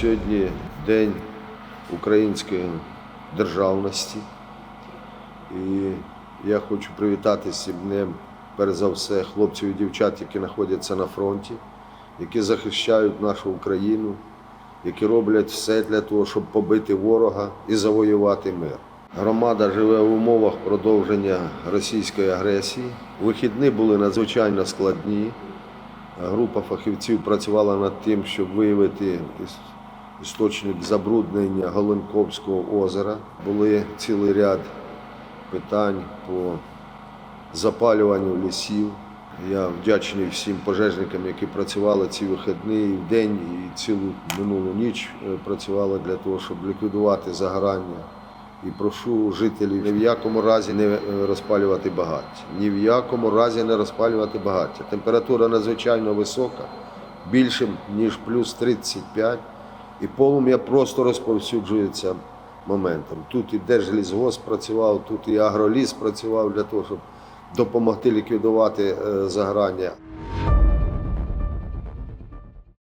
Сьогодні День української державності. І я хочу привітати з цим днем, перш за все, хлопців і дівчат, які знаходяться на фронті, які захищають нашу Україну, які роблять все для того, щоб побити ворога і завоювати мир. Громада живе в умовах продовження російської агресії. Вихідні були надзвичайно складні. Група фахівців працювала над тим, щоб виявити істочник забруднення Голенковського озера. Були цілий ряд питань по запалюванню лісів. Я вдячний всім пожежникам, які працювали ці вихідні і в день, і цілу минулу ніч е, працювали для того, щоб ліквідувати загорання. І прошу жителів ні в якому разі не е, розпалювати багаття. Ні в якому разі не розпалювати багаття. Температура надзвичайно висока, більше ніж плюс 35, і полум'я просто розповсюджується моментом. Тут і Держлісгосп працював, тут і агроліс працював для того, щоб допомогти ліквідувати е, загорання.